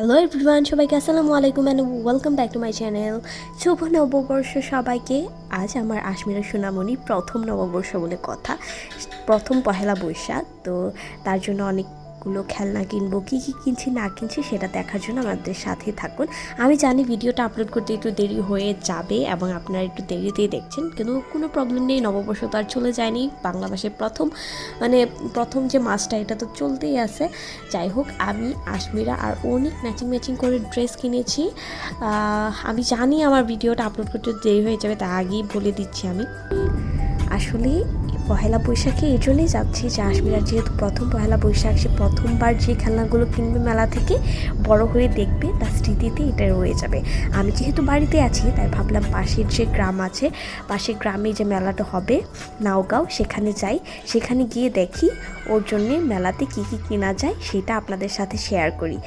Hello everyone সবাইকে আসসালামু আলাইকুম and welcome back to my channel শুভ নববর্ষ সবাইকে। আজ আমার আশমিরা সোনামণি প্রথম নববর্ষ বলে কথা, প্রথম পহেলা বৈশাখ, তো তার জন্য অনেকগুলো খেলনা কিনবো, কী কী কিনছি, না কিনছি সেটা দেখার জন্য আমাদের সাথে থাকুন। আমি জানি ভিডিওটা আপলোড করতে একটু দেরি হয়ে যাবে এবং আপনারা একটু দেরিতেই দেখছেন, কিন্তু কোনো প্রবলেম নেই, নববর্ষ তো আর চলে যায়নি বাংলা ভাষায় প্রথম মানে প্রথম যে মাসটা, এটা তো চলতেই আছে। যাই হোক, আমি, আশমিরা আর অনেক ম্যাচিং ম্যাচিং করে ড্রেস কিনেছি। আমি জানি আমার ভিডিওটা আপলোড করতে দেরি হয়ে যাবে, তা আগেই বলে দিচ্ছি আমি। আসলে পহেলা বৈশাখে এই জন্যই যাচ্ছি যে আশমিরার যেহেতু প্রথম পহেলা বৈশাখ, সে প্রথমবার যে খেলনাগুলো কিনবে মেলা থেকে বড় হয়ে দেখবে, তার স্মৃতিতে এটা রয়ে যাবে। আমি যেহেতু বাড়িতে আছি, তাই ভাবলাম পাশের যে গ্রাম আছে, পাশের গ্রামে যে মেলাটা হবে, নাওগাঁও, সেখানে যাই। সেখানে গিয়ে দেখি ওর জন্যে মেলাতে কী কী কেনা যায়, সেটা আপনাদের সাথে শেয়ার করি।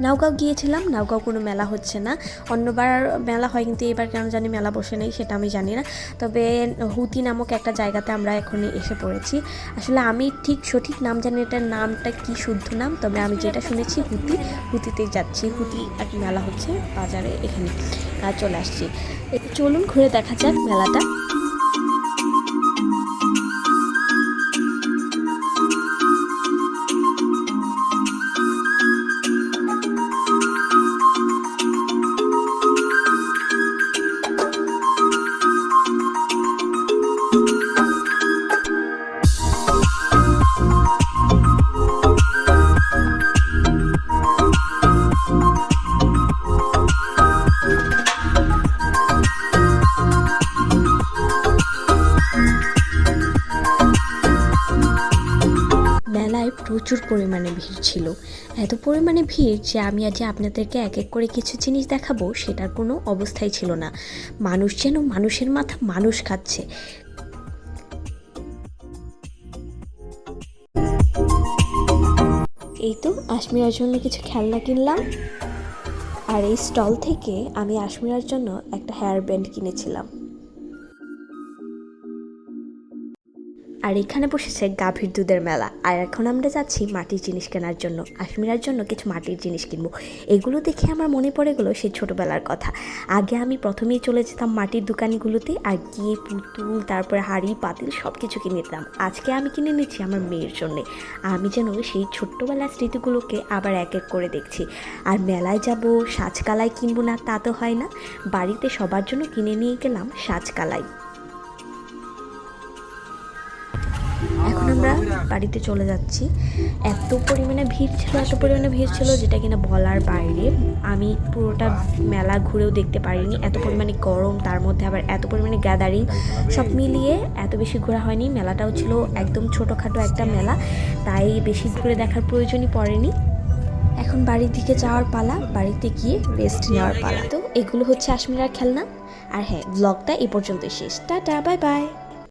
নাওগাঁও গিয়েছিলাম, নাওগাঁও কোনো মেলা হচ্ছে না। অন্যবার মেলা হয় কিন্তু এবার কেন জানি মেলা বসে নেই, সেটা আমি জানি না। তবে হুতি নামক একটা জায়গাতে আমরা এখনই এসে পড়েছি। আসলে আমি ঠিক সঠিক নাম জানি এটার নামটা কি শুদ্ধ নাম? তবে আমি যেটা শুনেছি হুতি, হুতিতে যাচ্ছি। হুতি একটা মেলা হচ্ছে বাজারে এখানে। চলে আসছি। চলুন ঘুরে দেখা যাক মেলাটা। প্রচুর পরিমাণে ভিড় ছিল। এত পরিমাণে ভিড় যে আমি আজ আপনাদেরকে এক এক করে কিছু জিনিস দেখাবো, সেটার কোনো অবস্থাই ছিল না। মানুষ যেন মানুষের মাথা মানুষ খাচ্ছে। এই তো আশমিরার জন্য কিছু খেলনা কিনলাম। আর এই স্টল থেকে আমি আশমিরার জন্য একটা হেয়ার ব্যান্ড কিনেছিলাম। আর এখানে বসেছে গাভীর দুধের মেলা। আর এখন আমরা যাচ্ছি মাটির জিনিস কেনার জন্য, আশমিরার জন্য কিছু মাটির জিনিস কিনবো। এগুলো দেখে আমার মনে পড়ে গেলো সেই ছোটোবেলার কথা। আগে আমি প্রথমেই চলে যেতাম মাটির দোকানগুলোতে আর গিয়ে পুতুল, তারপরে হাড়ি, পাতিল সব কিছু কিনে নিতাম। আজকে আমি কিনে নিচ্ছি আমার মেয়ের জন্যে। আমি যেন সেই ছোট্টবেলার স্মৃতিগুলোকে আবার এক এক করে দেখছি। আর মেলায় যাব, সাজকালাই কিনবো না তা তো হয় না। বাড়িতে সবার জন্য কিনে নিয়ে গেলাম সাজকালাই। এখন আমরা বাড়িতে চলে যাচ্ছি। এত পরিমাণে ভিড় ছিল, এত পরিমাণে ভিড় ছিল যেটা কিনা বলার বাইরে। আমি পুরোটা মেলা ঘুরেও দেখতে পারিনি। এত পরিমাণে গরম, তার মধ্যে আবার এত পরিমাণে গ্যাদারিং সব মিলিয়ে এত বেশি ঘোরা হয়নি। মেলাটাও ছিল একদম ছোটোখাটো একটা মেলা, তাই বেশি ঘুরে দেখার প্রয়োজনই পড়েনি। এখন বাড়ির দিকে যাওয়ার পালা, বাড়িতে গিয়ে রেস্ট নেওয়ার পালা। তো এগুলো হচ্ছে আশমিরার খেলনা। আর হ্যাঁ ব্লগটা এ পর্যন্তই শেষ। Tata bye bye